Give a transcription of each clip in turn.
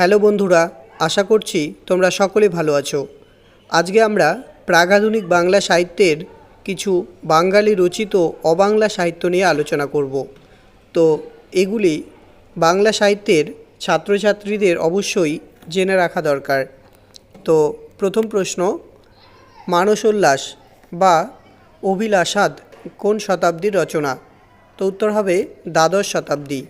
Hello বন্ধুরা, আশা করছি তোমরা সকলে ভালো আছো। আজকে আমরা প্রাগাধুনিক বাংলা সাহিত্যের কিছু বাঙালি রচিত অবাংলা সাহিত্য নিয়ে আলোচনা করব। তো এগুলি বাংলা সাহিত্যের ছাত্রছাত্রীদের অবশ্যই জেনে রাখা দরকার। তো প্রথম প্রশ্ন মানসোল্লাস বা অভিলাষাদ কোন শতাব্দীর রচনা? তো উত্তর হবে দ্বাদশ শতাব্দী।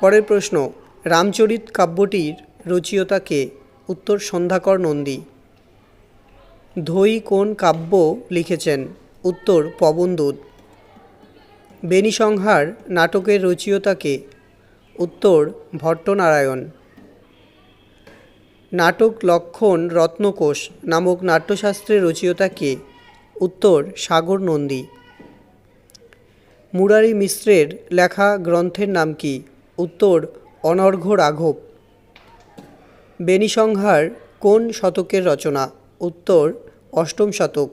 পরের প্রশ্ন রামচরিত কাব্যটির রচয়িতা কে উত্তর সন্ধ্যাকর নন্দী। ধৈ কোন কাব্য লিখেছেন? উত্তর পবনদূত বেনিসংহার নাটকের রচয়িতা কে উত্তর ভট্টনারায়ণ। নাটক লক্ষণ রত্নকোষ নামক নাট্যশাস্ত্রের রচয়িতা কে উত্তর সাগর নন্দী। মুরারি মিশ্রের লেখা গ্রন্থের নাম কি? উত্তর অনর্ঘ্য রাঘব। বেনিসংহার কোন শতকের রচনা? উত্তর, অষ্টম শতক।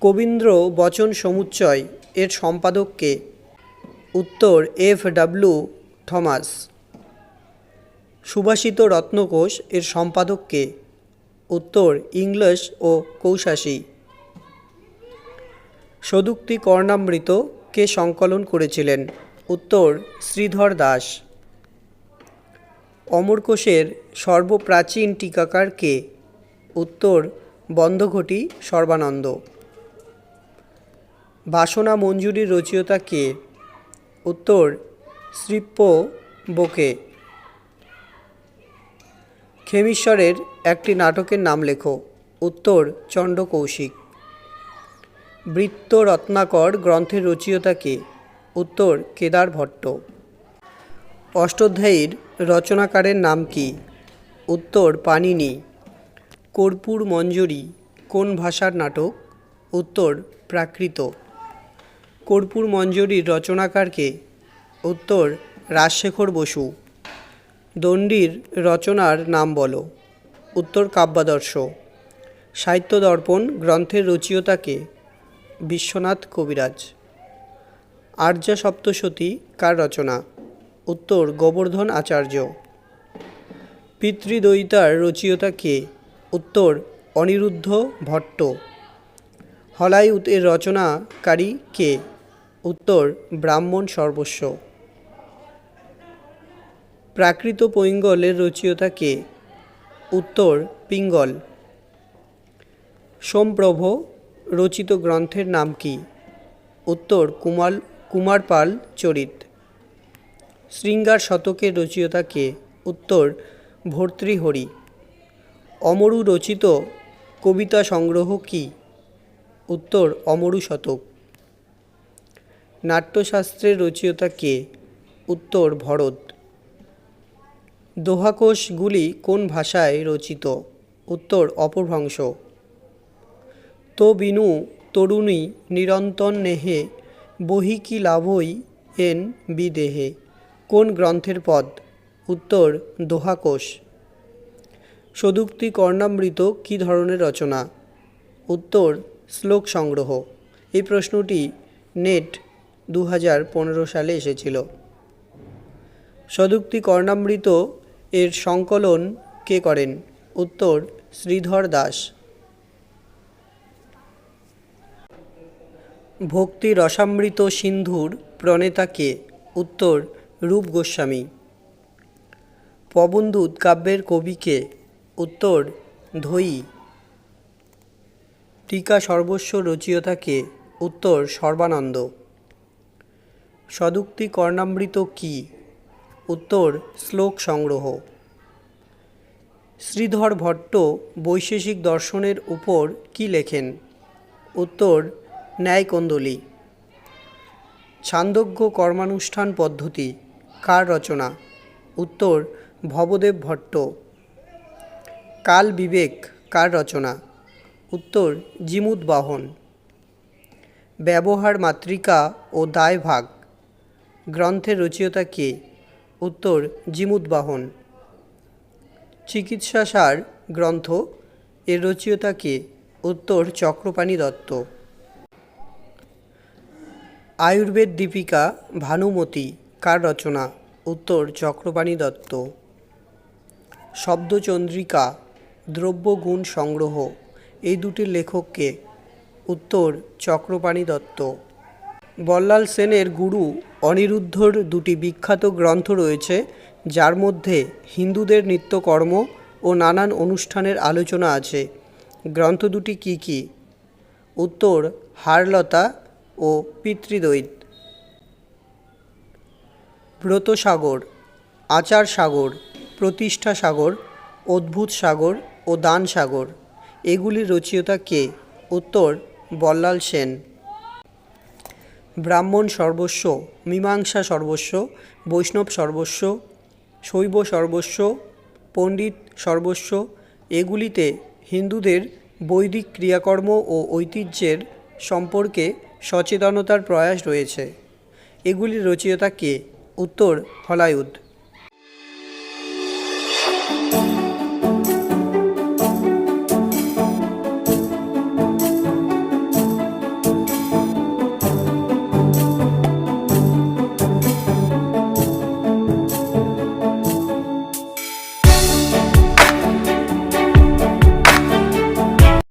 কবীন্দ্র বচন সমুচ্চয়, এর সম্পাদককে উত্তর, এফ ডাব্লু থমাস। সুভাষিত রত্নকোষ, এর সম্পাদককে উত্তর, ইংলিশ ও কৌশাসী সদুক্তি কর্ণামৃত কে সংকলন করেছিলেন? উত্তর, শ্রীধর দাস। অমরকোষের সর্বপ্রাচীন টিকাকার কে? উত্তর, বন্ধঘটি সর্বানন্দ। বাসনা মঞ্জুরির রচয়িতা কে? উত্তর, শ্রীপ্প বোকে। খেমিশ্বরের একটি নাটকের নাম লেখো। উত্তর চণ্ড কৌশিক বৃত্ত রত্নাকর গ্রন্থের রচয়িতা কে? উত্তর কেদার ভট্ট। অষ্টাধ্যায়ীর রচনাকারের নাম কি? উত্তর পানিনি। কর্পূর মঞ্জরি, কোন ভাষার নাটক? উত্তর প্রাকৃত। কর্পূর মঞ্জরির রচনাকারকে উত্তর রাজশেখর বসু। দণ্ডির রচনার নাম বলো। উত্তর কাব্যাদর্শ। সাহিত্য দর্পণ গ্রন্থের রচয়িতাকে বিশ্বনাথ কবিরাজ। আর্যা সপ্তশতী কার রচনা? উত্তর, গোবর্ধন আচার্য। পিতৃদয়িতার রচয়িতা কে? উত্তর, অনিরুদ্ধ ভট্ট। হলায়ুত এর রচনাকারী কে? উত্তর, ব্রাহ্মণ সর্বস্ব। প্রাকৃত পৈঙ্গলের রচয়িতা কে? উত্তর, পিঙ্গল। সোমপ্রভ রচিত গ্রন্থের নাম কি? উত্তর, কুমাল কুমারপাল চরিত। শৃঙ্গার শতকের রচয়িতা কে উত্তর ভর্তৃহরি অমরু রচিত কবিতা সংগ্রহ কি? উত্তর অমরু শতক। নাট্যশাস্ত্রের রচয়িতা কে উত্তর ভরত। দোহাকোষগুলি কোন ভাষায় রচিত? উত্তর অপভ্রংশ। তো বিনু তরুণী নিরন্তন নেহে বহি কি লাভই এন বিদেহে? কোন গ্রন্থের পদ? উত্তর, দোহাকোষ। সদুক্তি কর্ণামৃত কী ধরনের রচনা? উত্তর, শ্লোক সংগ্রহ। এই প্রশ্নটি নেট দু হাজার পনেরো সালে এসেছিল। সদুক্তি কর্ণামৃত এর সংকলন কে করেন? উত্তর, শ্রীধর দাস। ভক্তি রসামৃত সিন্ধুর প্রণেতা কে? উত্তর, রূপ গোস্বামী। পবনদূত কাব্যের কবিকে উত্তর ধৈ টিকা সর্বস্ব রচয়িতা কে? উত্তর, সর্বানন্দ। সদুক্তি কর্ণামৃত কি? উত্তর, শ্লোক সংগ্রহ। শ্রীধর ভট্ট বৈশেষিক দর্শনের উপর কি লেখেন? উত্তর ন্যায়কন্দলী। ছান্দোগ্য কর্মানুষ্ঠান পদ্ধতি, কার রচনা? উত্তর, ভবদেব ভট্ট। কাল বিবেক, কার রচনা? উত্তর জিমুদ বাহন। ব্যবহার মাতৃকা ও দায়ভাগ গ্রন্থের রচয়িতা কে? উত্তর জিমুদ বাহন। চিকিৎসাসার গ্রন্থ, এর রচয়িতা কে? উত্তর, চক্রপাণি দত্ত। আয়ুর্বেদ দীপিকা ভানুমতি কার রচনা? উত্তর চক্রপাণি দত্ত। শব্দচন্দ্রিকা, দ্রব্যগুণ সংগ্রহ। এই দুটির লেখককে উত্তর চক্রপাণি দত্ত। বল্লাল সেনের গুরু অনিরুদ্ধর দুটি বিখ্যাত গ্রন্থ রয়েছে, যার মধ্যে হিন্দুদের নিত্যকর্ম ও নানান অনুষ্ঠানের আলোচনা আছে। গ্রন্থ দুটি কি কি? উত্তর, হারলতা ও পিতৃদৈত ব্রতসাগর আচার সাগর প্রতিষ্ঠা সাগর অদ্ভুত সাগর ও দান সাগর এগুলির রচয়িতা কে? উত্তর, বল্লাল সেন। ব্রাহ্মণ সর্বস্ব, মীমাংসা সর্বস্ব, বৈষ্ণব সর্বস্ব, শৈব সর্বস্ব, পণ্ডিত সর্বস্ব, এগুলিতে হিন্দুদের বৈদিক ক্রিয়াকর্ম ও ঐতিহ্যের সম্পর্কে সচেতনতার প্রয়াস রয়েছে। এগুলির রচয়িতা কে? উত্তর হলায়ুদ